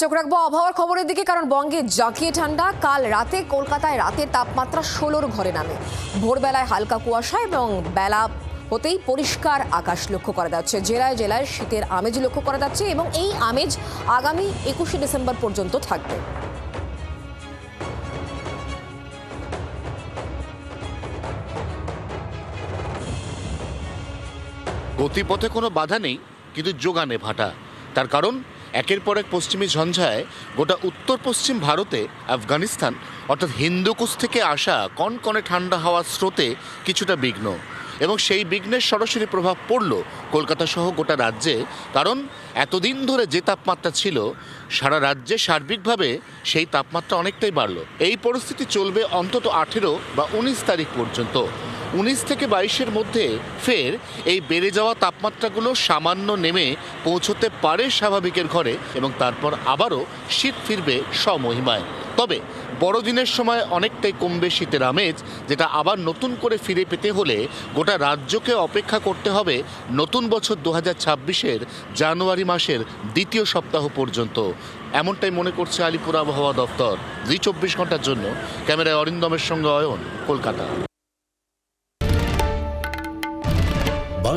চোখ রাখব আবহাওয়ার খবরের দিকে, কারণ বঙ্গে জাঁকিয়ে ঠান্ডা। কাল রাতে কলকাতায় রাতের তাপমাত্রা ষোলোর ঘরে নামে। ভোরবেলায় হালকা কুয়াশা এবং বেলা হতেই পরিষ্কার আকাশ লক্ষ্য করা যাচ্ছে। জেলায় জেলায় শীতের আমেজ লক্ষ্য করা যাচ্ছে এবং এই আমেজ আগামী একুশে ডিসেম্বর পর্যন্ত থাকবে। গতিপথে কোনো বাধা নেই, কিন্তু যোগানে ভাটা। তার কারণ একের পর এক পশ্চিমী ঝঞ্ঝায় গোটা উত্তর পশ্চিম ভারতে আফগানিস্তান, অর্থাৎ হিন্দুকুশ থেকে আসা কনকনে ঠান্ডা হাওয়ার স্রোতে কিছুটা বিঘ্ন। এবং সেই বিঘ্নের সরাসরি প্রভাব পড়ল কলকাতা সহ গোটা রাজ্যে, কারণ এতদিন ধরে যে তাপমাত্রা ছিল, সারা রাজ্যে সার্বিকভাবে সেই তাপমাত্রা অনেকটাই বাড়লো। এই পরিস্থিতি চলবে অন্তত আঠেরো বা উনিশ তারিখ পর্যন্ত। উনিশ থেকে বাইশের মধ্যে ফের এই বেড়ে যাওয়া তাপমাত্রাগুলো সামান্য নেমে পৌঁছতে পারে স্বাভাবিকের ঘরে এবং তারপর আবারও শীত ফিরবে স্বমহিমায় তবে বড়দিনের সময় অনেকটাই কমবে শীতের আমেজ, যেটা আবার নতুন করে ফিরে পেতে হলে গোটা রাজ্যকে অপেক্ষা করতে হবে নতুন বছর দু হাজার জানুয়ারি মাসের দ্বিতীয় সপ্তাহ পর্যন্ত। এমনটাই মনে করছে আলিপুর আবহাওয়া দপ্তর। জি চব্বিশ ঘণ্টার জন্য। ক্যামেরায় অরিন্দমের সঙ্গে অয়ন, কলকাতা।